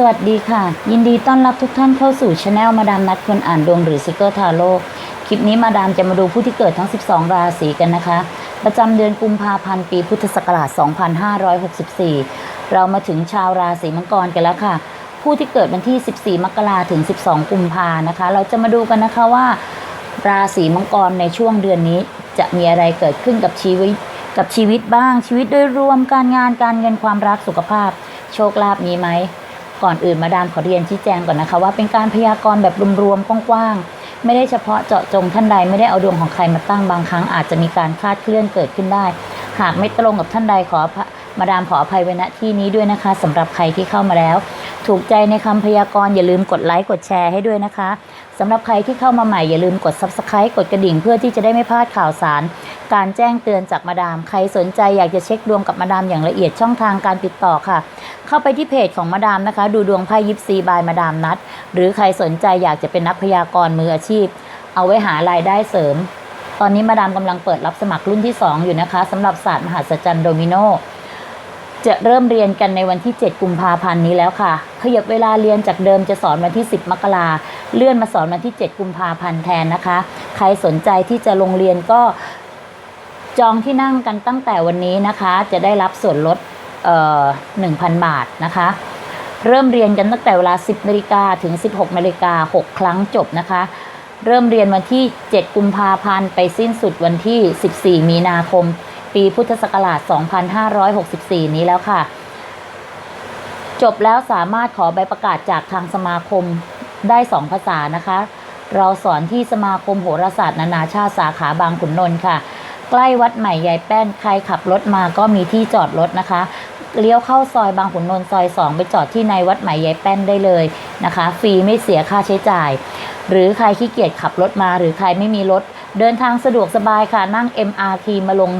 สวัสดีค่ะ ยินดีต้อนรับทุกท่านเข้าสู่ช anel มาดามนัดคนอ่านดวงหรือซิกเกอร์ทาโร่คลิปนี้มาดามจะมาดูผู้ที่เกิดทั้ง 12 ราศีกันนะคะ ประจำเดือนกุมภาพันธ์ปีพุทธศักราช 2564 เรามาถึงชาวราศีมังกรกันแล้วค่ะ ผู้ที่เกิดวันที่ 14 มกราถึง 12 กุมภานะคะ เราจะมาดูกันนะคะว่า ราศีมังกรในช่วงเดือนนี้จะมีอะไรเกิดขึ้นกับชีวิตกับชีวิตบ้างชีวิตโดยรวมการงานการเงินความรักสุขภาพ โชคลาภมีไหม ก่อนอื่นมาดามขอเรียนชี้แจงก่อนนะคะว่าเป็นการพยากรณ์แบบรวมๆกว้างๆไม่ได้เฉพาะเจาะจงท่านใดไม่ได้เอาดวงของใครมาตั้งบางครั้งอาจจะมีการคลาดเคลื่อนเกิดขึ้นได้ หากไม่ตรงกับท่านใดขอมาดามขออภัยไว้ณที่นี้ด้วยนะคะสำหรับใครที่เข้ามาแล้ว ถูกใจในคำพยากรณ์อย่าลืมกดไลค์กดแชร์ให้ด้วยนะคะสำหรับใครที่เข้ามาใหม่อย่าลืมกด subscribe กดกระดิ่งเพื่อที่จะได้ไม่พลาดข่าวสาร การแจ้งเตือนจากมาดาม ใครสนใจอยากจะเช็คดวงกับมาดามอย่างละเอียดช่องทางการติดต่อค่ะ เข้าไปที่เพจของมาดามนะคะ ดูดวงไพ่ยิปซีบายมาดามนัด หรือใครสนใจอยากจะเป็นนักพยากรณ์มืออาชีพ เอาไว้หารายได้เสริม ตอนนี้มาดามกำลังเปิดรับสมัครรุ่นที่ 2 อยู่นะคะสำหรับศาสตร์มหัศจรรย์โดมิโน จะเริ่มเรียนกันในวันที่ 7 กุมภาพันธ์นี้แล้วค่ะ ขยับเวลาเรียนจากเดิมจะสอนวันที่ 10 มกราเลื่อนมาสอนวันที่ 7 กุมภาพันธ์แทนนะคะ ใครสนใจที่จะลงเรียนก็จองที่นั่งกันตั้งแต่วันนี้นะคะ จะได้รับส่วนลดเอ่อ1,000บาทนะคะ เริ่มเรียนกันตั้งแต่เวลา 10นาฬิกาถึง 16นาฬิกา6ครั้งจบนะคะ เริ่มเรียนวันที่ 7 กุมภาพันธ์ไปสิ้นสุดวันที่ 14 มีนาคม ปีพุทธศักราช 2564 นี้แล้วค่ะ จบแล้วสามารถขอใบประกาศจากทางสมาคมได้ 2 ภาษานะคะ เราสอนที่สมาคมโหราศาสตร์นานาชาติสาขาบางขุนนนท์ค่ะ ใกล้วัดใหม่ยายแป้นใครขับรถมาก็มีที่จอดรถนะคะเลี้ยวเข้าซอยบางขุนนนท์ซอย 2 ไปจอดที่ในวัดใหม่ยายแป้นได้เลยนะคะ ฟรีไม่เสียค่าใช้จ่าย หรือใครขี้เกียจขับรถมา หรือใครไม่มีรถ เดินทางสะดวกสบายค่ะนั่ง MRT มาลง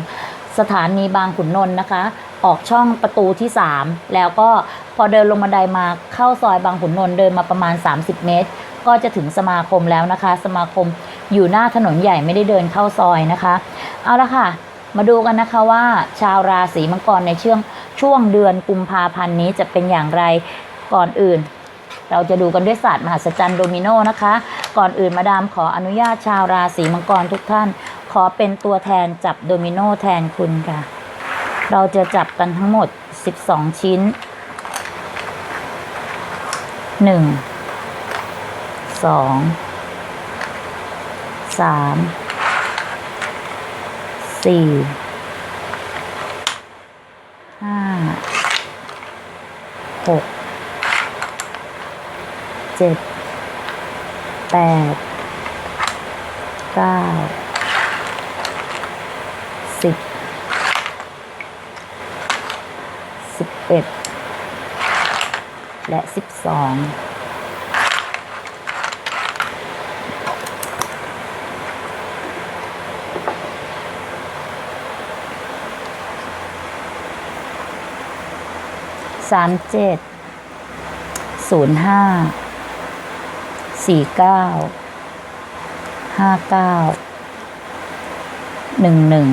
สถานีบางขุนนนท์นะคะ ออกช่องประตูที่ 3 แล้วก็พอเดินลงบันไดมาเข้าซอยบางขุนนนท์เดินมาประมาณ 30 เมตร ก็จะถึงสมาคมแล้วนะคะ สมาคมอยู่หน้าถนนใหญ่ไม่ได้เดินเข้าซอยนะคะ เอาละค่ะ มาดูกันนะคะว่าชาวราศีมังกรในช่วงช่วงเดือนกุมภาพันธ์นี้จะเป็นอย่างไรก่อนอื่น เราจะดูกันด้วยศาสตร์มหัศจรรย์โดมิโนนะคะ ก่อนอื่นมาดามขออนุญาตชาวราศีมังกรทุกท่าน อเป็นตัวแทนจับโดมิโนแทนคุณค่ะ เราจะจับกันทั้งหมด 12 ชิ้น 1 2 3 4 5 6เจ็ดแปดเก้าสิบสิบเอ็ ดและสิบสองสามเจ็ดศูนย์ห้าสี่เก้าห้าเก้าหนึ่งหนึ่ง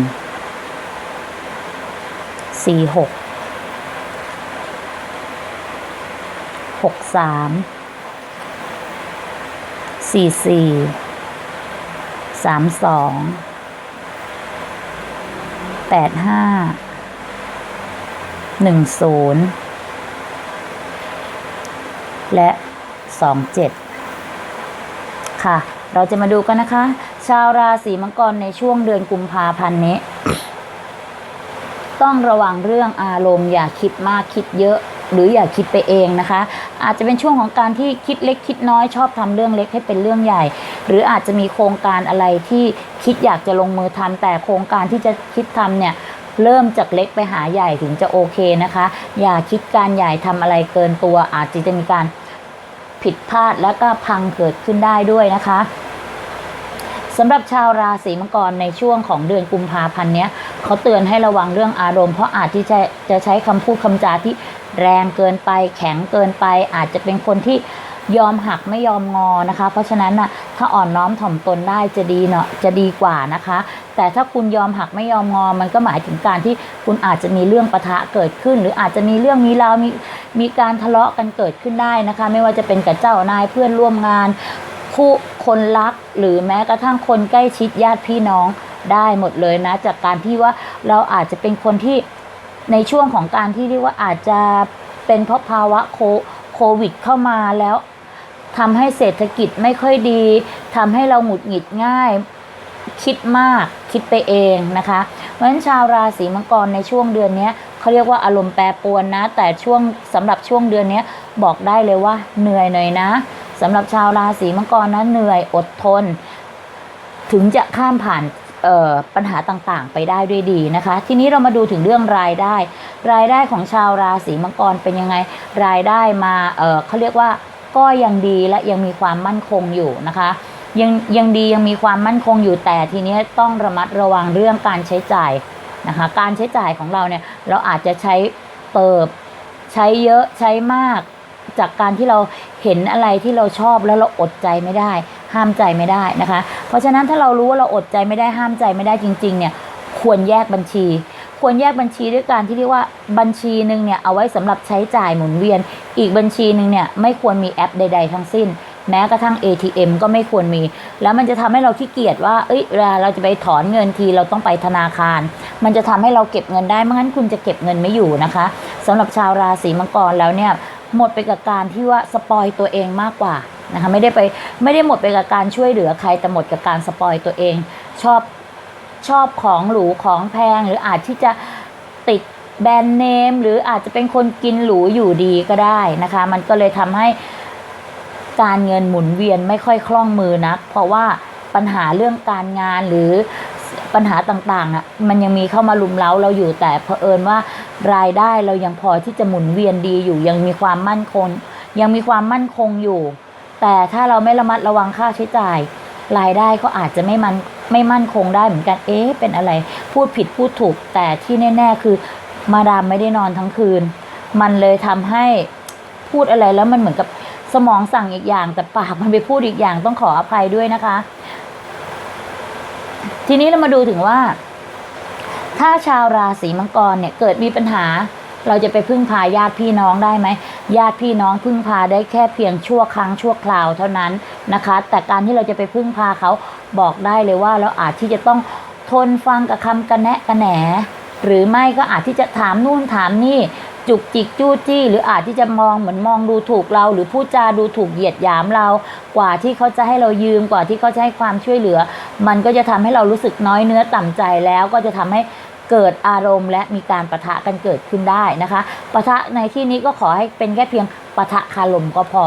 สี่หก หกสามสี่สี่สามสองแปดห้าหนึ่งศูนย์และสองเจ็ดค่ะ เราจะมาดูกันนะคะ ชาวราศีมังกรในช่วงเดือนกุมภาพันธ์นี้ ต้องระวังเรื่องอารมณ์อย่าคิดมากคิดเยอะหรืออย่าคิดไปเองนะคะ อาจจะเป็นช่วงของการที่คิดเล็กคิดน้อยชอบทำเรื่องเล็กให้เป็นเรื่องใหญ่ หรืออาจจะมีโครงการอะไรที่คิดอยากจะลงมือทำแต่โครงการที่จะคิดทำเนี่ยเริ่มจากเล็กไปหาใหญ่ถึงจะโอเคนะคะ อย่าคิดการใหญ่ทำอะไรเกินตัว อาจจะจะมีการผิดพลาดแล้วก็พังเกิดขึ้นได้ด้วยนะคะ สำหรับชาวราศีมังกรในช่วงของเดือนกุมภาพันธ์เนี้ยเขาเตือนให้ระวังเรื่องอารมณ์เพราะอาจที่จะจะใช้คำพูดคำจาที่แรงเกินไป แข็งเกินไป อาจจะเป็นคนที่ยอมหักไม่ยอมงอนะคะ เพราะฉะนั้นน่ะถ้าอ่อนน้อมถ่อมตนได้จะดีเนาะจะดีกว่านะคะ แต่ถ้าคุณยอมหักไม่ยอมงอ มันก็หมายถึงการที่คุณอาจจะมีเรื่องปะทะเกิดขึ้น หรืออาจจะมีเรื่องมีราวมีมีการทะเลาะกันเกิดขึ้นได้นะคะ ไม่ว่าจะเป็นกับเจ้านายเพื่อนร่วมงาน คู่คนรักหรือแม้กระทั่งคนใกล้ชิดญาติพี่น้องได้หมดเลยนะ จากการที่ว่าเราอาจจะเป็นคนที่ในช่วงของการที่เรียกว่าอาจจะเป็นเพราะภาวะโคโควิดเข้ามาแล้วทำให้เศรษฐกิจไม่ค่อยดีทำให้เราหงุดหงิดง่าย คิดมากคิดไปเองนะคะ เพราะฉะนั้นชาวราศีมังกรในช่วงเดือนนี้เขาเรียกว่าอารมณ์แปรปรวนนะ แต่ช่วงสำหรับช่วงเดือนนี้บอกได้เลยว่าเหนื่อยหน่อยนะ สำหรับชาวราศีมังกรนะเหนื่อยอดทน ถึงจะข้ามผ่านปัญหาต่างๆ ไปได้ด้วยดีนะคะ ทีนี้เรามาดูถึงเรื่องรายได้ รายได้ของชาวราศีมังกรเป็นยังไง รายได้มาเเขาเรียกว่าก็ยังดีและยังมีความมั่นคงอยู่นะคะยังยังดียังมีความมั่นคงอยู่แต่ทีนี้ต้องระมัดระวังเรื่องการใช้จ่ายนะคะการใช้จ่ายของเราเนี่ยเราอาจจะใช้เติบใช้เยอะใช้มาก จากการที่เราเห็นอะไรที่เราชอบแล้วเราอดใจไม่ได้ ห้ามใจไม่ได้นะคะ เพราะฉะนั้นถ้าเรารู้ว่าเราอดใจไม่ได้ห้ามใจไม่ได้จริง ๆ เนี่ยควรแยกบัญชี ควรแยกบัญชีด้วยการที่เรียกว่าบัญชีหนึ่งเนี่ยเอาไว้สำหรับใช้จ่ายหมุนเวียน อีกบัญชีหนึ่งเนี่ยไม่ควรมีแอปใด ๆ ทั้งสิ้นแม้กระทั่ง ATM ก็ไม่ควรมี แล้วมันจะทำให้เราขี้เกียจว่า เอ้ยเวลาเราจะไปถอนเงินทีเราต้องไปธนาคาร มันจะทำให้เราเก็บเงินได้ไม่งั้นคุณจะเก็บเงินไม่อยู่นะคะสำหรับชาวราศีมังกรแล้วเนี่ย หมดไปกับการที่ว่าสปอยตัวเองมากกว่านะคะไม่ได้ไปไม่ได้หมดไปกับการช่วยเหลือใครแต่หมดกับการสปอยตัวเอง ชอบชอบของหรูของแพงหรืออาจที่จะติดแบรนด์เนมหรืออาจจะเป็นคนกินหรูอยู่ดีก็ได้นะคะ มันก็เลยทำให้การเงินหมุนเวียนไม่ค่อยคล่องมือนัก เพราะว่าปัญหาเรื่องการงานหรือ ปัญหาต่างๆอะมันยังมีเข้ามาลุมเล้าเราอยู่แต่เผอิญว่ารายได้เรายังพอที่จะหมุนเวียนดีอยู่ยังมีความมั่นคง ยังมีความมั่นคงอยู่ แต่ถ้าเราไม่ระมัดระวังค่าใช้จ่าย รายได้ก็อาจจะไม่มันไม่มั่นคงได้เหมือนกันเอ๊ะเป็นอะไร พูดผิดพูดถูกแต่ที่แน่ ๆ คือมาดามไม่ได้นอนทั้งคืน มันเลยทำให้พูดอะไรแล้วมันเหมือนกับสมองสั่งอีกอย่าง แต่ปากมันไปพูดอีกอย่างต้องขออภัยด้วยนะคะ ทีนี้เรามาดูถึงว่า ถ้าชาวราศีมังกรเนี่ยเกิดมีปัญหา เราจะไปพึ่งพาญาติพี่น้องได้ไหมญาติพี่น้องพึ่งพาได้แค่เพียงชั่วครั้งชั่วคราวเท่านั้นนะคะ แต่การที่เราจะไปพึ่งพาเขาบอกได้เลยว่าเราอาจที่จะต้องทนฟังกับคำกระแนะกระแหนหรือไม่ก็อาจที่จะถามนู่นถามนี่ จุกจิกจู้จี้ หรืออาจที่จะมองเหมือนมองดูถูกเรา หรือพูดจาดูถูกเหยียดหยามเรา กว่าที่เขาจะให้เรายืมกว่าที่เขาจะให้ความช่วยเหลือ มันก็จะทำให้เรารู้สึกน้อยเนื้อต่ำใจแล้วก็จะทำให้เกิดอารมณ์และมีการประทะกันเกิดขึ้นได้นะคะประทะในที่นี้ก็ขอให้เป็นแค่เพียงปะทะคารมก็พอ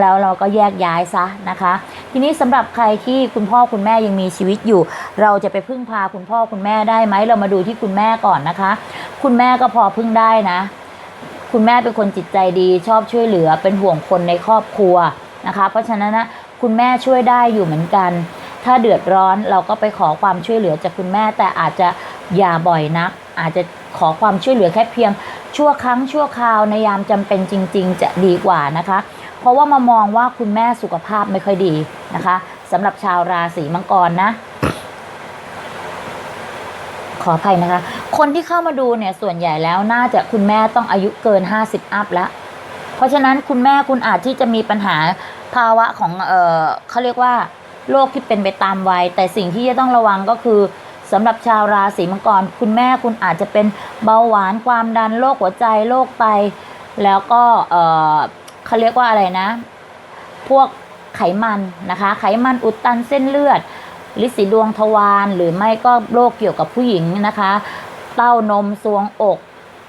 แล้วเราก็แยกย้ายซะนะคะ ทีนี้สำหรับใครที่คุณพ่อคุณแม่ยังมีชีวิตอยู่ เราจะไปพึ่งพาคุณพ่อคุณแม่ได้ไหมเรามาดูที่คุณแม่ก่อนนะคะ คุณแม่ก็พอพึ่งได้นะ คุณแม่เป็นคนจิตใจดี ชอบช่วยเหลือเป็นห่วงคนในครอบครัวนะคะ เพราะฉะนั้นนะคุณแม่ช่วยได้อยู่เหมือนกัน ถ้าเดือดร้อนเราก็ไปขอความช่วยเหลือจากคุณแม่ แต่อาจจะอย่าบ่อยนัก อาจจะขอความช่วยเหลือแค่เพียง ชั่วครั้งชั่วคราวในยามจำเป็นจริง ๆ จะดีกว่านะคะ เพราะว่ามามองว่าคุณแม่สุขภาพไม่ค่อยดีนะคะสำหรับชาวราศีมังกรนะ ขออภัยนะคะ คนที่เข้ามาดูเนี่ยส่วนใหญ่แล้วน่าจะคุณแม่ต้องอายุเกิน 50 อัพแล้ว เพราะฉะนั้นคุณแม่คุณอาจที่จะมีปัญหาภาวะของเออเขาเรียกว่าโรคที่เป็นไปตามวัย แต่สิ่งที่จะต้องระวังก็คือสำหรับชาวราศีมังกร คุณแม่คุณอาจจะเป็นเบาหวานความดันโรคหัวใจโรคไตแล้วก็เออเขาเรียกว่าอะไรนะ พวกไขมันนะคะ ไขมันอุดตันเส้นเลือด ลิสีดวงทวารหรือไม่ก็โรคเกี่ยวกับผู้หญิงนะคะ เต้านมซวงอก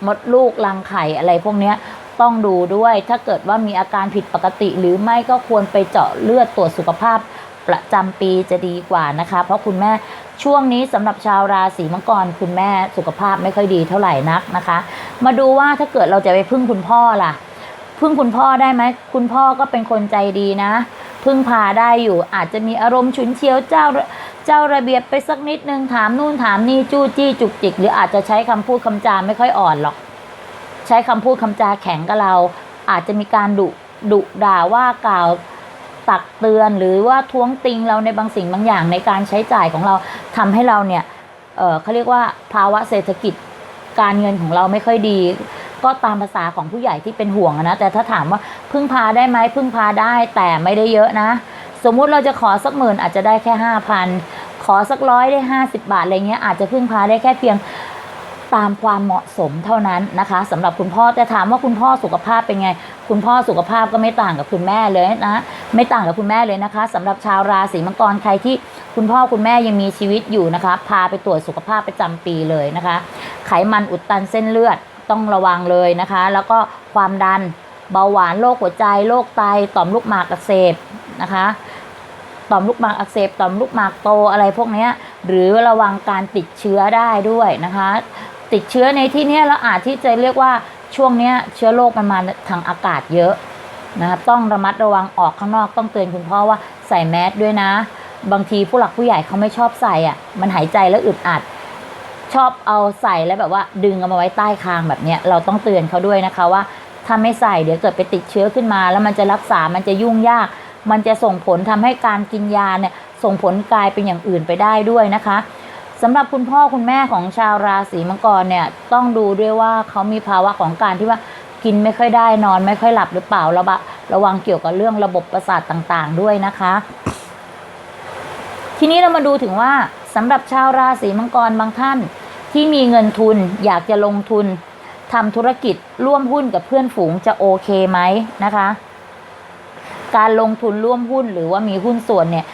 มดลูกรังไข่อะไรพวกเนี้ยต้องดูด้วยถ้าเกิดว่ามีอาการผิดปกติ หรือไม่ก็ควรไปเจาะเลือดตรวจสุขภาพประจำปีจะดีกว่านะคะ เพราะคุณแม่ช่วงนี้สำหรับชาวราศีมังกรคุณแม่สุขภาพไม่ค่อยดีเท่าไหร่นักนะคะ มาดูว่าถ้าเกิดเราจะไปพึ่งคุณพ่อล่ะ พึ่งคุณพ่อได้ไหมคุณพ่อก็เป็นคนใจดีนะ พึ่งพาได้อยู่ อาจจะมีอารมณ์ฉุนเฉียวเจ้าเจ้าระเบียบไปสักนิดนึงถามนู่นถามนี่จู้จี้จุกจิก หรืออาจจะใช้คำพูดคำจาไม่ค่อยอ่อนหรอก ใช้คำพูดคำจาแข็งกับเรา อาจจะมีการดุดุด่าว่ากล่าวตักเตือนหรือว่าท้วงติงเราในบางสิ่งบางอย่างในการใช้จ่ายของเราทำให้เราเนี่ยเออเขาเรียกว่าภาวะเศรษฐกิจการเงินของเราไม่ค่อยดี ก็ตามภาษาของผู้ใหญ่ที่เป็นห่วงนะ แต่ถ้าถามว่าพึ่งพาได้ไหมพึ่งพาได้แต่ไม่ได้เยอะนะ สมมุติเราจะขอสักหมื่นอาจจะได้แค่ห้าพันขอสักร้อยได้ห้าสิบาทอะไรเงี้ยอาจจะพึ่งพาได้แค่เพียงตามความเหมาะสมเท่านั้นนะคะสำหรับคุณพ่อแต่ถามว่าคุณพ่อสุขภาพเป็นไง คุณพ่อสุขภาพก็ไม่ต่างกับคุณแม่เลยนะไม่ต่างกับคุณแม่เลยนะคะสำหรับชาวราศีมังกรใครที่คุณพ่อคุณแม่ยังมีชีวิตอยู่นะคะ พาไปตรวจสุขภาพประจำปีเลยนะคะ ไขมันอุดตันเส้นเลือด ต้องระวังเลยนะคะ แล้วก็ความดันเบาหวานโรคหัวใจโรคไตต่อมลูกหมากอักเสบนะคะต่อมลูกหมากอักเสบต่อมลูกหมากโตอะไรพวกนี้หรือระวังการติดเชื้อได้ด้วยนะคะ ติดเชื้อในที่นี้เราอาจที่จะเรียกว่าช่วงนี้เชื้อโรคมันมาทางอากาศเยอะนะครับต้องระมัดระวังออกข้างนอกต้องเตือนคุณพ่อว่าใส่แมสด้วยนะ บางทีผู้หลักผู้ใหญ่เขาไม่ชอบใส่อะมันหายใจแล้วอึดอัด ชอบเอาใส่แล้วแบบว่า ดึงเอามาไว้ใต้คางแบบเนี้ยเราต้องเตือนเขาด้วยนะคะว่าถ้าไม่ใส่เดี๋ยวเกิดไปติดเชื้อขึ้นมา แล้วมันจะรักษา มันจะยุ่งยาก มันจะส่งผลทำให้การกินยาเนี่ยส่งผลกลายเป็นอย่างอื่นไปได้ด้วยนะคะสำหรับคุณพ่อคุณแม่ของชาวราศีมังกรเนี่ยต้องดูด้วยว่าเขามีภาวะของการที่ว่ากินไม่ค่อยได้นอนไม่ค่อยหลับหรือเปล่าระบะระวังเกี่ยวกับเรื่องระบบประสาทต่างๆด้วยนะคะ ทีนี้เรามาดูถึงว่า สำหรับชาวราศีมังกรบางท่าน ที่มีเงินทุนอยากจะลงทุนทำธุรกิจร่วมหุ้นกับเพื่อนฝูงจะโอเคไหมนะคะ การลงทุนร่วมหุ้นหรือว่ามีหุ้นส่วนเนี่ย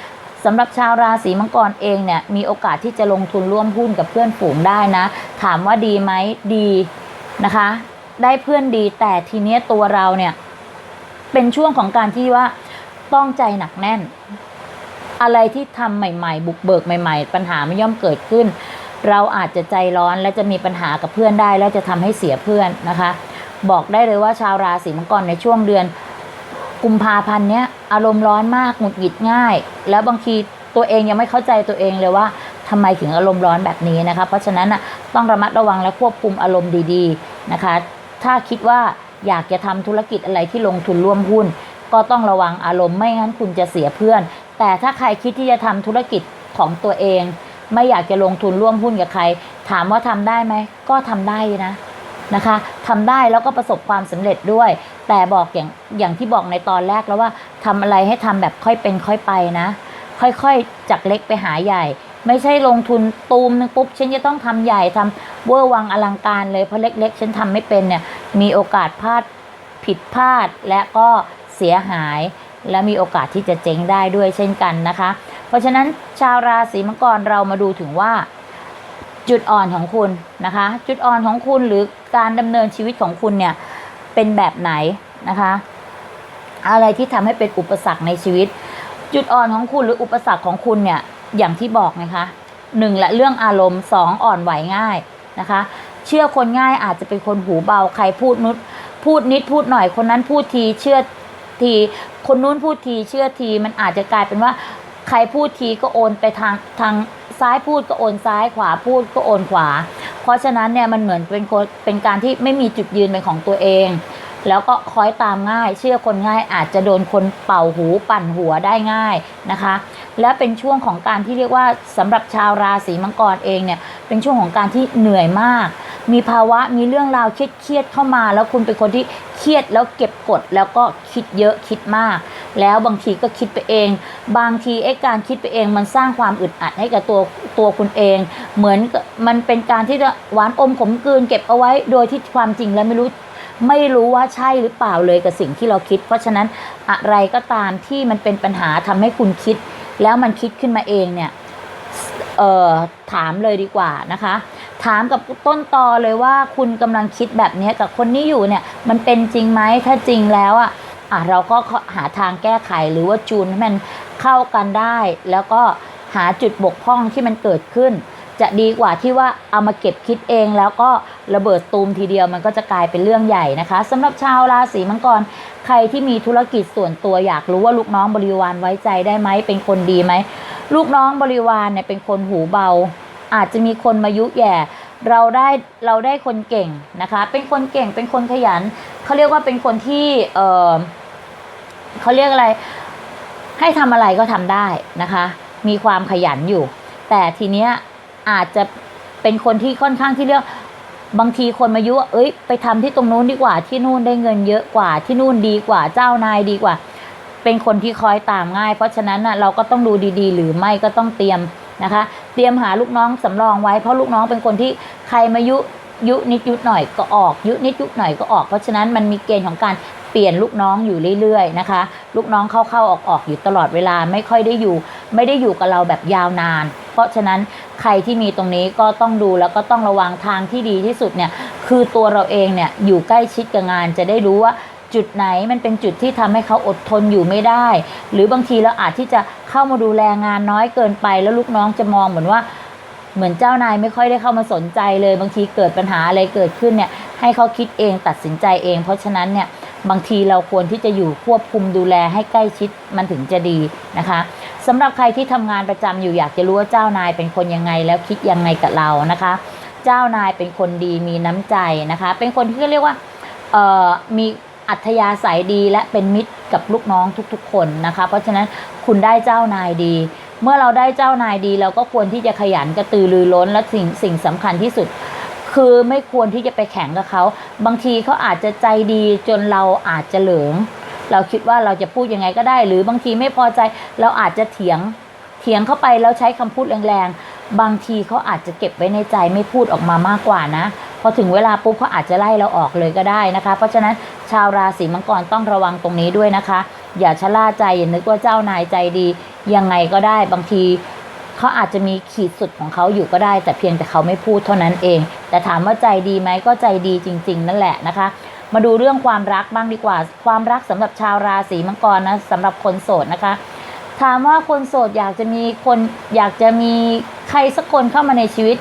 สำหรับชาวราศีมังกรเองเนี่ยมีโอกาสที่จะลงทุนร่วมหุ้นกับเพื่อนฝูงได้นะ ถามว่าดีไหมดีนะคะ ได้เพื่อนดีแต่ทีเนี้ยตัวเราเนี่ยเป็นช่วงของการที่ว่าต้องใจหนักแน่น อะไรที่ทำใหม่ ๆ บุกเบิกใหม่ ๆ ปัญหาไม่ย่อมเกิดขึ้น เราอาจจะใจร้อนและจะมีปัญหากับเพื่อนได้ แล้วจะทำให้เสียเพื่อนนะคะ บอกได้เลยว่าชาวราศีมังกรในช่วงเดือน กุมภาพันธ์เนี้ยอารมณ์ร้อนมากหงุดหงิดง่าย แล้วบางทีตัวเองยังไม่เข้าใจตัวเองเลยว่าทำไมถึงอารมณ์ร้อนแบบนี้นะคะ เพราะฉะนั้นน่ะต้องระมัดระวังและควบคุมอารมณ์ดีๆนะคะ ถ้าคิดว่าอยากจะทำธุรกิจอะไรที่ลงทุนร่วมหุ้น ก็ต้องระวังอารมณ์ไม่งั้นคุณจะเสียเพื่อน แต่ถ้าใครคิดที่จะทำธุรกิจของตัวเอง ไม่อยากจะลงทุนร่วมหุ้นกับใคร ถามว่าทำได้ไหม ก็ทำได้นะนะคะทำได้แล้วก็ประสบความสำเร็จด้วย แต่บอกอย่างอย่างที่บอกในตอนแรกแล้วว่าทำอะไรให้ทำแบบค่อยเป็นค่อยไปนะ ค่อยๆจากเล็กไปหาใหญ่ ไม่ใช่ลงทุนตูมนึงปุ๊บฉันจะต้องทำใหญ่ทำเวอร์วังอลังการเลยเพราะเล็ก ๆ ฉันทำไม่เป็นเนี่ยมีโอกาสพลาดผิดพลาดและก็เสียหาย และมีโอกาสที่จะเจ๊งได้ด้วยเช่นกันนะคะ เพราะฉะนั้นชาวราศีมังกรเรามาดูถึงว่าจุดอ่อนของคุณนะคะ จุดอ่อนของคุณหรือการดำเนินชีวิตของคุณเนี่ยเป็นแบบไหนนะคะ อะไรที่ทำให้เป็นอุปสรรคในชีวิต จุดอ่อนของคุณหรืออุปสรรคของคุณเนี่ยอย่างที่บอกนะคะหนึ่งละเรื่องอารมณ์สองอ่อนไหวง่ายนะคะ เชื่อคนง่ายอาจจะเป็นคนหูเบาใครพูดนุดพูดนิดพูดหน่อยคนนั้นพูดทีเชื่อที คนนู้นพูดทีเชื่อที มันอาจจะกลายเป็นว่าใครพูดทีก็โอนไปทางทางซ้ายพูดก็โอนซ้ายขวาพูดก็โอนขวา เพราะฉะนั้นเนี่ยมันเหมือนเป็นคนเป็นการที่ไม่มีจุดยืนเป็นของตัวเอง แล้วก็คอยตามง่าย เชื่อคนง่ายอาจจะโดนคนเป่าหูปั่นหัวได้ง่ายนะคะ และเป็นช่วงของการที่เรียกว่าสำหรับชาวราศีมังกรเองเนี่ยเป็นช่วงของการที่เหนื่อยมาก มีภาวะมีเรื่องราวเครียดๆเข้ามา แล้วคุณเป็นคนที่เครียดแล้วเก็บกดแล้วก็คิดเยอะคิดมาก แล้วบางทีก็คิดไปเอง บางทีไอ้การคิดไปเองมันสร้างความอึดอัดให้กับตัวตัวคุณเอง เหมือนมันเป็นการที่จะหวานอมขมกลืนเก็บเอาไว้โดยที่ความจริงแล้วไม่รู้ไม่รู้ว่าใช่หรือเปล่าเลยกับสิ่งที่เราคิด เพราะฉะนั้นอะไรก็ตามที่มันเป็นปัญหาทำให้คุณคิด แล้วมันคิดขึ้นมาเองเนี่ย เอ่อ ถามเลยดีกว่านะคะ ถามกับต้นตอเลยว่าคุณกำลังคิดแบบนี้กับคนนี้อยู่เนี่ย มันเป็นจริงไหมถ้าจริงแล้วอะอะเราก็หาทางแก้ไขหรือว่าจูนให้มันเข้ากันได้ แล้วก็หาจุดบกพร่องที่มันเกิดขึ้น จะดีกว่าที่ว่าเอามาเก็บคิดเองแล้วก็ระเบิดตูมทีเดียวมันก็จะกลายเป็นเรื่องใหญ่นะคะสำหรับชาวราศีมังกรใครที่มีธุรกิจส่วนตัวอยากรู้ว่าลูกน้องบริวารไว้ใจได้ไหมเป็นคนดีไหมลูกน้องบริวารเนี่ยเป็นคนหูเบา อาจจะมีคนมายุแย่เราได้เราได้คนเก่งนะคะ เป็นคนเก่งเป็นคนขยันเขาเรียกว่าเป็นคนที่เออเขาเรียกอะไร ให้ทำอะไรก็ทำได้นะคะ มีความขยันอยู่ แต่ทีเนี้ยอาจจะเป็นคนที่ค่อนข้างที่เรียกบางทีคนมายุว่าเอ้ย ไปทำที่ตรงนู้นดีกว่าที่นู่นได้เงินเยอะกว่าที่นู่นดีกว่าเจ้านายดีกว่า เป็นคนที่คอยตามง่าย เพราะฉะนั้นน่ะเราก็ต้องดูดีๆ หรือไม่ก็ต้องเตรียม นะคะ เตรียมหาลูกน้องสำรองไว้เพราะลูกน้องเป็นคนที่ใครมายุยุนิดยุหน่อยก็ออก ยุนิดยุหน่อยก็ออก เพราะฉะนั้นมันมีเกณฑ์ของการเปลี่ยนลูกน้องอยู่เรื่อยๆนะคะ ลูกน้องเข้าๆออกๆอยู่ตลอดเวลาไม่ค่อยได้อยู่ ไม่ได้อยู่กับเราแบบยาวนาน เพราะฉะนั้นใครที่มีตรงนี้ก็ต้องดูแล้วก็ต้องระวังทางที่ดีที่สุดเนี่ยคือตัวเราเองเนี่ยอยู่ใกล้ชิดกับงานจะได้รู้ว่าจุดไหนมันเป็นจุดที่ทำให้เขาอดทนอยู่ไม่ได้ หรือบางทีเราอาจที่จะ เข้ามาดูแลงานน้อยเกินไป แล้วลูกน้องจะมองเหมือนว่าเหมือนเจ้านายไม่ค่อยได้เข้ามาสนใจเลย บางทีเกิดปัญหาอะไรเกิดขึ้นเนี่ยให้เขาคิดเองตัดสินใจเอง เพราะฉะนั้นเนี่ยบางทีเราควรที่จะอยู่ควบคุมดูแลให้ใกล้ชิดมันถึงจะดีนะคะสำหรับใครที่ทำงานประจำอยู่อยากจะรู้ว่าเจ้านายเป็นคนยังไงแล้วคิดยังไงกับเรานะคะ เจ้านายเป็นคนดีมีน้ำใจนะคะ เป็นคนที่เรียกว่ามีอัธยาศัยดีและเป็นมิตรกับลูกน้องทุกๆ คนนะคะ เพราะฉะนั้น คุณได้เจ้านายดี เมื่อเราได้เจ้านายดีเราก็ควรที่จะขยันกระตือรือร้นและสิ่งสิ่งสำคัญที่สุด คือไม่ควรที่จะไปแข่งกับเขา บางทีเขาอาจจะใจดีจนเราอาจจะเหลิง เราคิดว่าเราจะพูดยังไงก็ได้ หรือบางทีไม่พอใจเราอาจจะเถียงเถียงเข้าไปแล้วใช้คำพูดแรงๆ บางทีเขาอาจจะเก็บไว้ในใจไม่พูดออกมามากกว่านะ พอถึงเวลาปุ๊บเขาอาจจะไล่เราออกเลยก็ได้นะคะ เพราะฉะนั้นชาวราศีมังกรต้องระวังตรงนี้ด้วยนะคะ อย่าชะล่าใจอย่านึกว่าเจ้านายใจดี ยังไงก็ได้บางทีเขาอาจจะมีขีดสุดของเขาอยู่ก็ได้ แต่เพียงแต่เขาไม่พูดเท่านั้นเอง แต่ถามว่าใจดีไหมก็ใจดีจริง ๆ นั่นแหละนะคะ มาดูเรื่องความรักบ้างดีกว่า ความรักสำหรับชาวราศีมังกรนะสำหรับคนโสดนะคะ ถามว่าคนโสดอยากจะมีคนอยากจะมีใครสักคนเข้ามาในชีวิต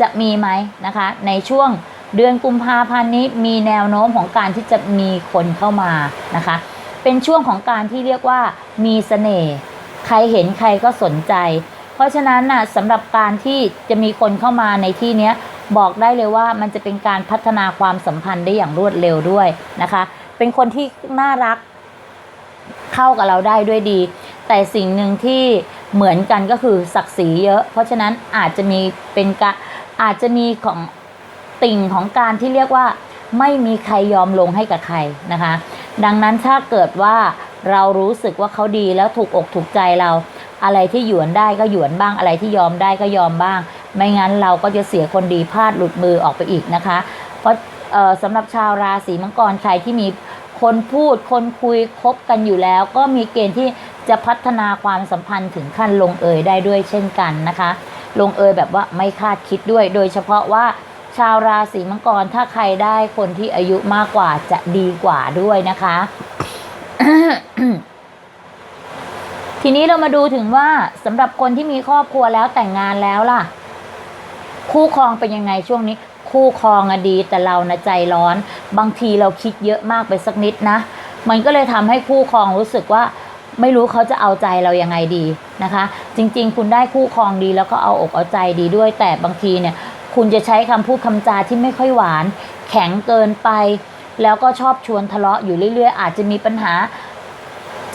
จะมีไหมนะคะ ในช่วงเดือนกุมภาพันธ์นี้มีแนวโน้มของการที่จะมีคนเข้ามานะคะ เป็นช่วงของการที่เรียกว่ามีเสน่ห์ใครเห็นใครก็สนใจ เพราะฉะนั้นน่ะสำหรับการที่จะมีคนเข้ามาในที่เนี้ยบอกได้เลยว่ามันจะเป็นการพัฒนาความสัมพันธ์ได้อย่างรวดเร็วด้วยนะคะ เป็นคนที่น่ารักเข้ากับเราได้ด้วยดี แต่สิ่งหนึ่งที่เหมือนกันก็คือศักดิ์ศรีเยอะ เพราะฉะนั้นอาจจะมีเป็นกะอาจจะมีของติ่งของการที่เรียกว่าไม่มีใครยอมลงให้กับใครนะคะ ดังนั้นถ้าเกิดว่าเรารู้สึกว่าเขาดีแล้วถูกอกถูกใจเรา อะไรที่หยวนได้ก็หยวนบ้างอะไรที่ยอมได้ก็ยอมบ้าง ไม่งั้นเราก็จะเสียคนดีพลาดหลุดมือออกไปอีกนะคะ เพราะสำหรับชาวราศีมังกรใครที่มีคนพูดคนคุยคบกันอยู่แล้ว ก็มีเกณฑ์ที่จะพัฒนาความสัมพันธ์ถึงขั้นลงเอยได้ด้วยเช่นกันนะคะ ลงเอยแบบว่าไม่คาดคิดด้วย โดยเฉพาะว่า ชาวราศีมังกรถ้าใครได้คนที่อายุมากกว่าจะดีกว่าด้วยนะคะ ทีนี้เรามาดูถึงว่าสำหรับคนที่มีครอบครัวแล้วแต่งงานแล้วล่ะ คู่ครองเป็นยังไงช่วงนี้ คู่ครองอะดีแต่เรานะใจร้อน บางทีเราคิดเยอะมากไปสักนิดนะ มันก็เลยทำให้คู่ครองรู้สึกว่าไม่รู้เขาจะเอาใจเรายังไงดีนะคะ จริง ๆ คุณได้คู่ครองดีแล้วก็เอาอกเอาใจดีด้วย แต่บางทีเนี่ย คุณจะใช้คำพูดคำจาที่ไม่ค่อยหวาน แข็งเกินไป แล้วก็ชอบชวนทะเลาะอยู่เรื่อย ๆ อาจจะมีปัญหา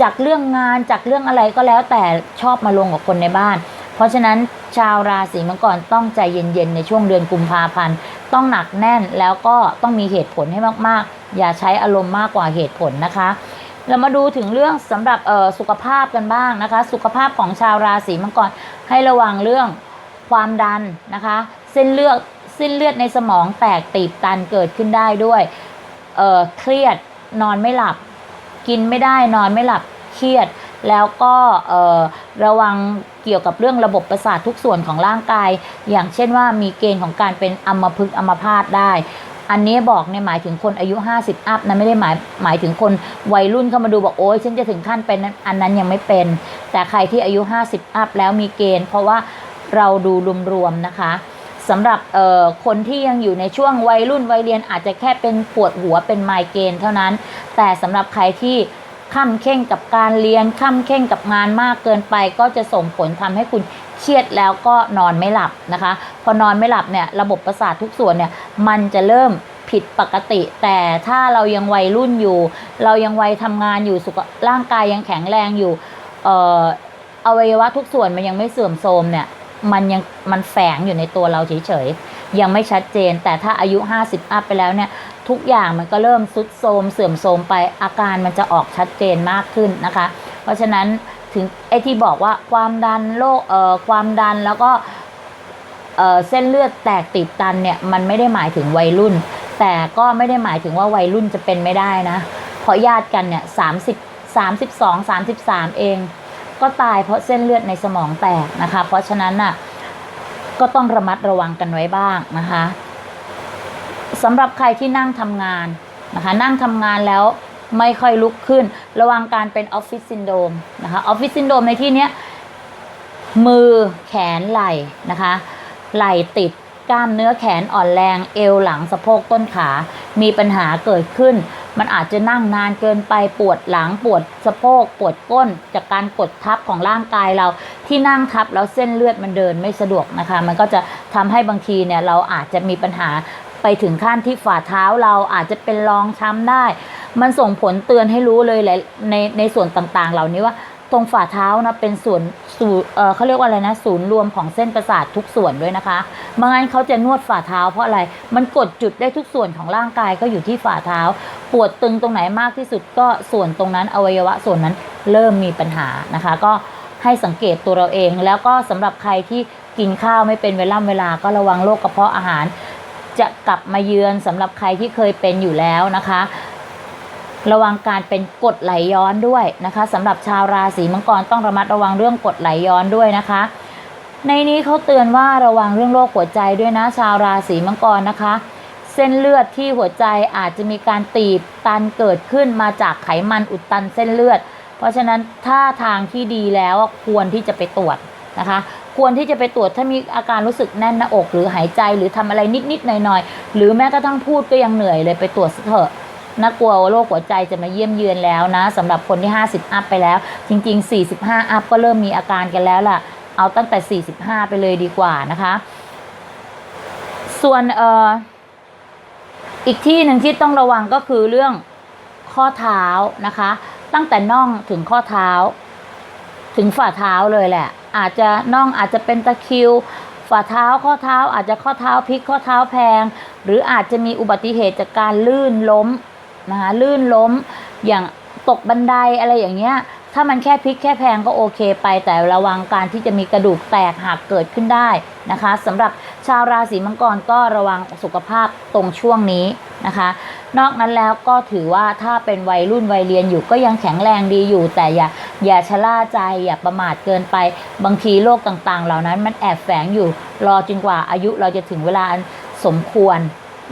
จากเรื่องงานจากเรื่องอะไรก็แล้วแต่ชอบมาลงกับคนในบ้าน เพราะฉะนั้นชาวราศีมังกรต้องใจเย็นๆในช่วงเดือนกุมภาพันธ์ต้องหนักแน่นแล้วก็ต้องมีเหตุผลให้มากๆ อย่าใช้อารมณ์มากกว่าเหตุผลนะคะ เรามาดูถึงเรื่องสำหรับสุขภาพกันบ้างนะคะ สุขภาพของชาวราศีมังกรให้ระวังเรื่องความดันนะคะ เส้นเลือดเส้นเลือดในสมองแตกตีบตันเกิดขึ้นได้ด้วยเอ่อเครียดนอนไม่หลับ กินไม่ได้นอนไม่หลับเครียด แล้วก็เอ่อระวังเกี่ยวกับเรื่องระบบประสาททุกส่วนของร่างกาย อย่างเช่นว่ามีเกณฑ์ของการเป็นอัมพฤกษ์อัมพาตได้อันนี้บอกเนี่ยหมายถึงคนอายุ 50 อัพนะไม่ได้หมายหมายถึงคนวัยรุ่นเข้ามาดูบอกโอ้ยฉันจะถึงขั้นเป็นนั้นอันนั้นยังไม่เป็น แต่ใครที่อายุ 50 อัพแล้วมีเกณฑ์ เพราะว่าเราดูรวมๆนะคะ สำหรับเอ่อคนที่ยังอยู่ในช่วงวัยรุ่นวัยเรียนอาจจะแค่เป็นปวดหัวเป็นไมเกรนเท่านั้น แต่สำหรับใครที่ข้ามเข่งกับการเรียนข้ามเข่งกับงานมากเกินไป ก็จะส่งผลทำให้คุณเครียดแล้วก็นอนไม่หลับนะคะ พอนอนไม่หลับเนี่ยระบบประสาททุกส่วนเนี่ยมันจะเริ่มผิดปกติ แต่ถ้าเรายังวัยรุ่นอยู่ เรายังวัยทำงานอยู่สุขร่างกายยังแข็งแรงอยู่เอ่ออวัยวะทุกส่วนมันยังไม่เสื่อมโทรมเนี่ย มันยังมันแฝงอยู่ในตัวเราเฉยๆ ยังไม่ชัดเจน แต่ถ้าอายุ 50 อัพไปแล้วเนี่ย ทุกอย่างมันก็เริ่มสุดโทมเสื่อมโทรมไปอาการมันจะออกชัดเจนมากขึ้นนะคะ เพราะฉะนั้นถึงไอ้ที่บอกว่าความดันโรคเอ่อความดันแล้วก็เอ่อเส้นเลือดแตกติดตันเนี่ยมันไม่ได้หมายถึงวัยรุ่น แต่ก็ไม่ได้หมายถึงว่าวัยรุ่นจะเป็นไม่ได้นะเพราะญาติกันเนี่ยสามสิบสามสิบสองสามสิบสามเอง ก็ตายเพราะเส้นเลือดในสมองแตกนะคะ เพราะฉะนั้นน่ะก็ต้องระมัดระวังกันไว้บ้างนะคะสำหรับใครที่นั่งทำงานนะคะ นั่งทำงานแล้วไม่ค่อยลุกขึ้น ระวังการเป็นออฟฟิศซินโดมนะคะออฟฟิศซินโดมในที่นี้มือแขนไหล่นะคะ ไหล่ติด กล้ามเนื้อแขนอ่อนแรง เอวหลังสะโพกต้นขา มีปัญหาเกิดขึ้น มันอาจจะนั่งนานเกินไปปวดหลังปวดสะโพกปวดก้น จากการกดทับของร่างกายเราที่นั่งทับแล้วเส้นเลือดมันเดินไม่สะดวกนะคะ มันก็จะทำให้บางทีเนี่ยเราอาจจะมีปัญหาไปถึงขั้นที่ฝ่าเท้าเราอาจจะเป็นรองช้ำได้ มันส่งผลเตือนให้รู้เลยแหละในในส่วนต่างๆ เหล่านี้ว่า ตรงฝ่าเท้านะเป็นส่วนสูเเขาเรียกว่าอะไรนะ ศูนย์รวมของเส้นประสาททุกส่วนด้วยนะคะไม่งั้นเขาจะนวดฝ่าเท้าเพราะอะไร มันกดจุดได้ทุกส่วนของร่างกายก็อยู่ที่ฝ่าเท้า ปวดตึงตรงไหนมากที่สุดก็ส่วนตรงนั้นอวัยวะส่วนนั้นเริ่มมีปัญหานะคะ ก็ให้สังเกตตัวเราเอง แล้วก็สำหรับใครที่กินข้าวไม่เป็นเวลาเวลาก็ระวังโรคกระเพาะอาหาร จะกลับมาเยือนสำหรับใครที่เคยเป็นอยู่แล้วนะคะ ระวังการเป็นกดไหลย้อนด้วยนะคะสำหรับชาวราศีมังกรต้องระมัดระวังเรื่องกดไหลย้อนด้วยนะคะ ในนี้เขาเตือนว่าระวังเรื่องโรคหัวใจด้วยนะชาวราศีมังกรนะคะ เส้นเลือดที่หัวใจอาจจะมีการตีบตันเกิดขึ้นมาจากไขมันอุดตันเส้นเลือด เพราะฉะนั้นถ้าทางที่ดีแล้วควรที่จะไปตรวจนะคะ ควรที่จะไปตรวจถ้ามีอาการรู้สึกแน่นหน้าอก หรือหายใจหรือทำอะไรนิดๆหน่อยๆหรือแม้กระทั่งพูดก็ยังเหนื่อยเลยไปตรวจเถอะ น่ากลัวว่าโรคหัวใจจะมาเยี่ยมเยือนแล้วนะสำหรับคนที่ 50 อัพไปแล้ว จริง ๆ 45 อัพก็เริ่มมีอาการกันแล้วล่ะ เอาตั้งแต่ 45 ไปเลยดีกว่านะคะ ส่วนเอ่ออีกที่หนึ่งที่ต้องระวังก็คือเรื่องข้อเท้านะคะ ตั้งแต่น่องถึงข้อเท้า ถึงฝ่าเท้าเลยแหละ อาจจะน่องอาจจะเป็นตะคิวฝ่าเท้าข้อเท้าอาจจะข้อเท้าพลิกข้อเท้าแพง หรืออาจจะมีอุบัติเหตุจากการลื่นล้ม นะคะลื่นล้มอย่างตกบันไดอะไรอย่างเงี้ยถ้ามันแค่พลิกแค่แพงก็โอเคไป แต่ระวังการที่จะมีกระดูกแตกหักเกิดขึ้นได้นะคะสำหรับชาวราศีมังกรก็ระวังสุขภาพตรงช่วงนี้นะคะ นอกนั้นแล้วก็ถือว่าถ้าเป็นวัยรุ่นวัยเรียนอยู่ก็ยังแข็งแรงดีอยู่ แต่อย่าอย่าชะล่าใจอย่าประมาทเกินไป บางทีโรคต่างๆ เหล่านั้นมันแอบแฝงอยู่รอจนกว่าอายุเราจะถึงเวลาสมควร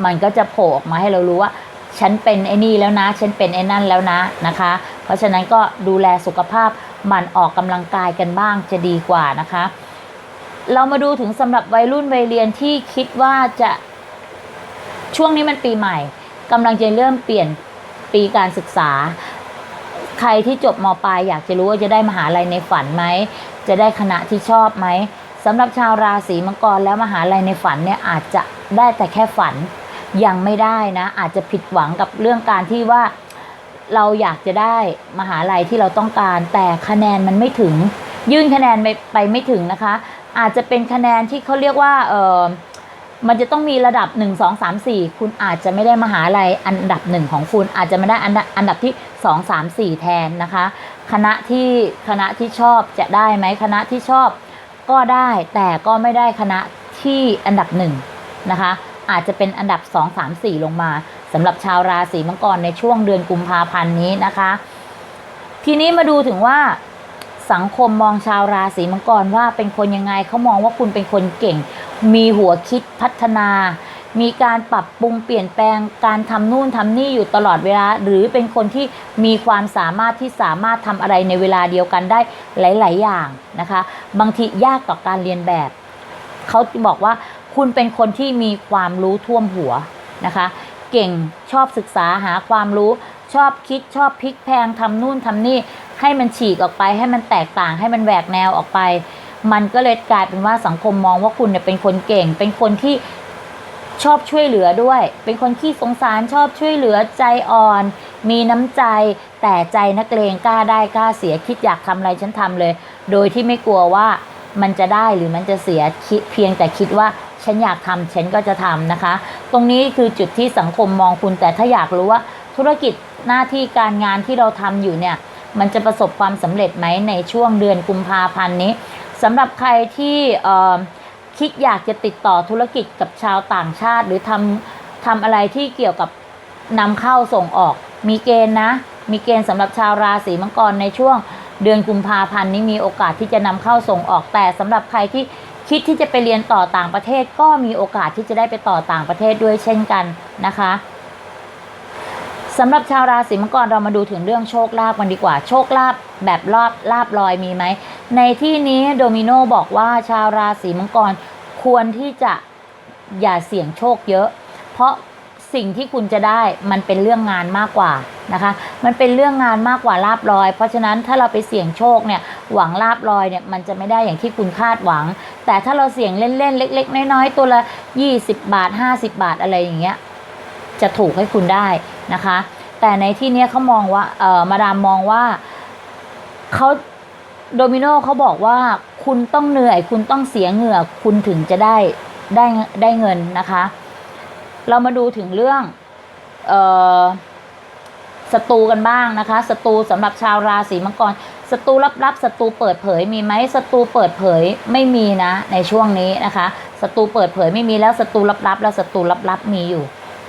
มันก็จะโผล่ออกมาให้เรารู้ว่า ฉันเป็นไอ้นี่แล้วนะ ฉันเป็นไอ้นั่นแล้วนะนะคะ เพราะฉะนั้นก็ดูแลสุขภาพหมันออกกำลังกายกันบ้างจะดีกว่านะคะ เรามาดูถึงสำหรับวัยรุ่นวัยเรียนที่คิดว่าจะช่วงนี้มันปีใหม่กำลังจะเริ่มเปลี่ยนปีการศึกษา ใครที่จบมปลายอยากจะรู้ว่าจะได้มหาลัยในฝันไหมจะได้คณะที่ชอบไหมสำหรับชาวราศีมังกรแล้วมหาลัยในฝันเนี่ยอาจจะได้แต่แค่ฝัน ยังไม่ได้นะ อาจจะผิดหวังกับเรื่องการที่ว่าเราอยากจะได้มหาลัยที่เราต้องการ แต่คะแนนมันไม่ถึง ยื่นคะแนนไปไปไม่ถึงนะคะ อาจจะเป็นคะแนนที่เขาเรียกว่าเออมันจะต้องมีระดับ 1 2 3 4 คุณอาจจะไม่ได้มหาลัยอันดับหนึ่งของคุณอาจจะไม่ได้อันดับอันดับที่ 2 3 4 แทนนะคะ คณะที่คณะที่ชอบจะได้ไหมคณะที่ชอบก็ได้แต่ก็ไม่ได้คณะที่อันดับหนึ่งนะคะ อาจจะเป็นอันดับ 2 3 4 ลงมาสำหรับชาวราศีมังกรในช่วงเดือนกุมภาพันธ์นี้นะคะ ทีนี้มาดูถึงว่าสังคมมองชาวราศีมังกรว่าเป็นคนยังไงเขามองว่าคุณเป็นคนเก่ง มีหัวคิดพัฒนา มีการปรับปรุงเปลี่ยนแปลงการทำนู่นทำนี่อยู่ตลอดเวลา หรือเป็นคนที่มีความสามารถที่สามารถทำอะไรในเวลาเดียวกันได้หลาย ๆ อย่างนะคะ บางทียากต่อการเรียนแบบเขาบอกว่า คุณเป็นคนที่มีความรู้ท่วมหัวนะคะ เก่งชอบศึกษาหาความรู้ ชอบคิดชอบพลิกแพลงทำนู่นทำนี่ ให้มันฉีกออกไป ให้มันแตกต่าง ให้มันแหวกแนวออกไป มันก็เลยกลายเป็นว่าสังคมมองว่าคุณเนี่ยเป็นคนเก่ง เป็นคนที่ชอบช่วยเหลือด้วย เป็นคนขี้สงสารชอบช่วยเหลือใจอ่อน มีน้ำใจ แต่ใจนักเลงกล้าได้กล้าเสียคิดอยากทำอะไรฉันทำเลย โดยที่ไม่กลัวว่ามันจะได้หรือมันจะเสียคิดเพียงแต่คิดว่า ฉันอยากทำฉันก็จะทำนะคะ ตรงนี้คือจุดที่สังคมมองคุณ แต่ถ้าอยากรู้ว่าธุรกิจหน้าที่การงานที่เราทำอยู่เนี่ยมันจะประสบความสำเร็จไหมในช่วงเดือนกุมภาพันธ์นี้สำหรับใครที่คิดอยากจะติดต่อธุรกิจกับชาวต่างชาติ หรือทำทำอะไรที่เกี่ยวกับนำเข้าส่งออก มีเกณฑ์นะ มีเกณฑ์สำหรับชาวราศีมังกรในช่วงเดือนกุมภาพันธ์นี้มีโอกาสที่จะนำเข้าส่งออกแต่สำหรับใครที่ คิดที่จะไปเรียนต่อต่างประเทศก็มีโอกาสที่จะได้ไปต่อต่างประเทศด้วยเช่นกันนะคะสำหรับชาวราศีมังกรเรามาดูถึงเรื่องโชคลาภกันดีกว่า โชคลาภแบบรอบลาบลอยมีไหม ในที่นี้โดมิโนบอกว่าชาวราศีมังกรควรที่จะอย่าเสี่ยงโชคเยอะ เพราะสิ่งที่คุณจะได้มันเป็นเรื่องงานมากกว่านะคะ มันเป็นเรื่องงานมากกว่าลาบลอย เพราะฉะนั้นถ้าเราไปเสี่ยงโชคเนี่ย หวังลาบลอยเนี่ยมันจะไม่ได้อย่างที่คุณคาดหวัง แต่ถ้าเราเสี่ยงเล่นๆเล็ก ๆ น้อยๆตัวละ 20 บาท 50 บาทอะไรอย่างเงี้ยจะถูกให้คุณได้นะคะ แต่ในที่เนี้ยเขามองว่าเออมาดามมองว่าเขาโดมิโนเขาบอกว่าคุณต้องเหนื่อย คุณต้องเสียเหงื่อคุณถึงจะได้ได้ได้เงินนะคะ เรามาดูถึงเรื่องเออศัตรูกันบ้างนะคะศัตรูสำหรับชาวราศีมังกร ศัตรูลับๆศัตรูเปิดเผยมีไหมศัตรูเปิดเผยไม่มีนะในช่วงนี้นะคะศัตรูเปิดเผยไม่มีแล้วศัตรูลับๆแล้วศัตรูลับๆมีอยู่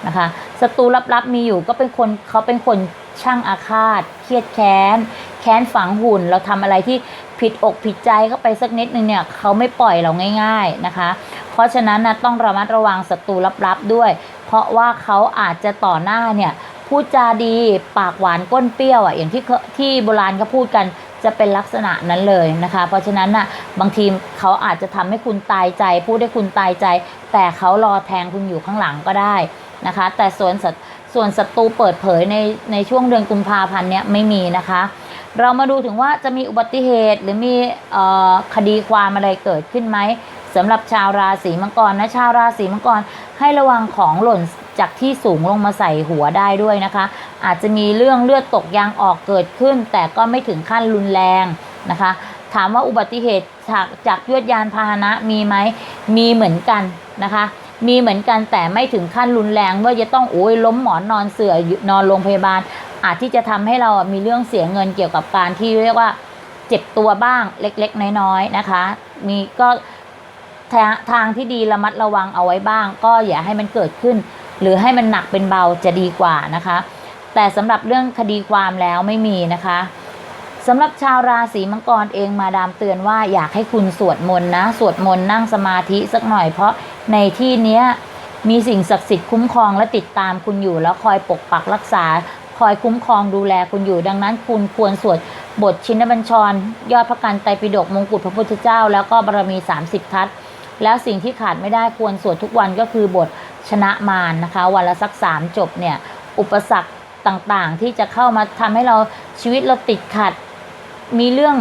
นะคะศัตรูลับๆมีอยู่ก็เป็นคนเขาเป็นคนช่างอาฆาต เครียดแค้น แค้นฝังหุ่น เราทำอะไรที่ผิดอกผิดใจเข้าไปสักนิดนึงเนี่ยเขาไม่ปล่อยเราง่าย ๆนะคะ เพราะฉะนั้นนะต้องระมัดระวังศัตรูลับๆด้วย เพราะว่าเขาอาจจะต่อหน้าเนี่ยพูดจาดีปากหวานก้นเปรี้ยวอะอย่างที่ที่โบราณเขาพูดกัน จะเป็นลักษณะนั้นเลยนะคะ เพราะฉะนั้นน่ะบางทีเขาอาจจะทำให้คุณตายใจ พูดให้คุณตายใจ แต่เขารอแทงคุณอยู่ข้างหลังก็ได้นะคะ แต่ส่วนส่วนศัตรูเปิดเผยในในช่วงเดือนกุมภาพันธ์เนี้ยไม่มีนะคะ เรามาดูถึงว่าจะมีอุบัติเหตุหรือมีออคดีความอะไรเกิดขึ้นไหมสำหรับชาวราศีมังกรนะชาวราศีมังกรให้ระวังของหล่น จากที่สูงลงมาใส่หัวได้ด้วยนะคะ อาจจะมีเรื่องเลือดตกยางออกเกิดขึ้น แต่ก็ไม่ถึงขั้นรุนแรงนะคะ ถามว่าอุบัติเหตุจากจากยวดยานพาหนะมีไหมมีเหมือนกันนะคะมีเหมือนกันแต่ไม่ถึงขั้นรุนแรงว่าจะต้องโอ้ยล้มหมอนนอนเสื่อนอนโรงพยาบาล อาจที่จะทำให้เรามีเรื่องเสียเงินเกี่ยวกับการที่เรียกว่าเจ็บตัวบ้างเล็กๆ น้อยๆนะคะ มีก็ทางที่ดีระมัดระวังเอาไว้บ้าง ก็อย่าให้มันเกิดขึ้น หรือให้มันหนักเป็นเบาจะดีกว่านะคะ แต่สำหรับเรื่องคดีความแล้วไม่มีนะคะสำหรับชาวราศีมังกรเองมาดามเตือนว่าอยากให้คุณสวดมนต์นะ สวดมนต์นั่งสมาธิสักหน่อยเพราะในที่เนี้ยมีสิ่งศักดิ์สิทธิ์คุ้มครองและติดตามคุณอยู่แล้วคอยปกปักรักษา คอยคุ้มครองดูแลคุณอยู่ ดังนั้นคุณควรสวดบทชินบัญชร ยอดพระกันไตรปิฎกมงกุฎพระพุทธเจ้า แล้วก็บารมี 30 ทัศน์แล้วสิ่งที่ขาดไม่ได้ควรสวดทุกวันก็คือบท ชนะมารนะคะ วันละสักสามจบเนี่ย อุปสรรคต่างๆ ที่จะเข้ามาทำให้เราชีวิตเราติดขัด มีเรื่อง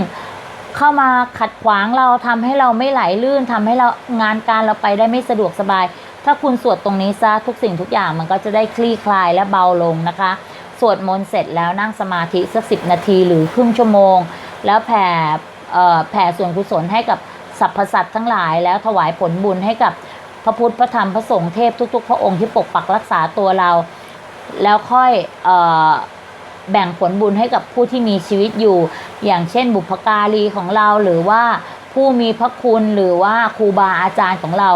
เข้ามาขัดขวางเราทำให้เราไม่ไหลลื่นทำให้เรางานการเราไปได้ไม่สะดวกสบาย ถ้าคุณสวดตรงนี้ซะทุกสิ่งทุกอย่างมันก็จะได้คลี่คลายและเบาลงนะคะ สวดมนต์เสร็จแล้วนั่งสมาธิสักสินาทีหรือครึ่งชั่วโมง แล้วแผ่แผ่ส่วนกุศลให้กับสรรพสัตว์ทั้งหลายแล้วถวายผลบุญให้กับ ระพุทธพระธรรมพระสงฆ์เทพทุก ๆ พระองค์ที่ปกปักรักษาตัวเรา แล้วค่อยออแบ่งผลบุญให้กับผู้ที่มีชีวิตอยู่ อย่างเช่น บุพการีของเราหรือว่าผู้มีพระคุณหรือว่าครูบาอาจารย์ของเรา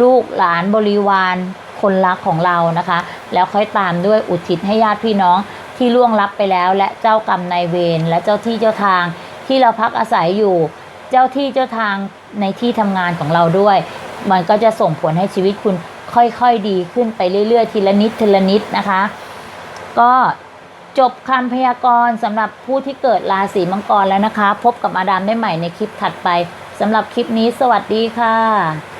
ลูกหลานบริวารคนรักของเรานะคะ แล้วค่อยตามด้วยอุทิศให้ญาติพี่น้องที่ล่วงลับไปแล้ว และเจ้ากรรมนายเวรและเจ้าที่เจ้าทางที่เราพักอาศัยอยู่ เจ้าที่เจ้าทางในที่ทำงานของเราด้วย มันก็จะส่งผลให้ชีวิตคุณค่อยๆดีขึ้นไปเรื่อยๆ ทีละนิดทีละนิดนะคะ ก็จบคำพยากรณ์สำหรับผู้ที่เกิดราศีมังกรแล้วนะคะ พบกับอาดามได้ใหม่ในคลิปถัดไปสำหรับคลิปนี้สวัสดีค่ะ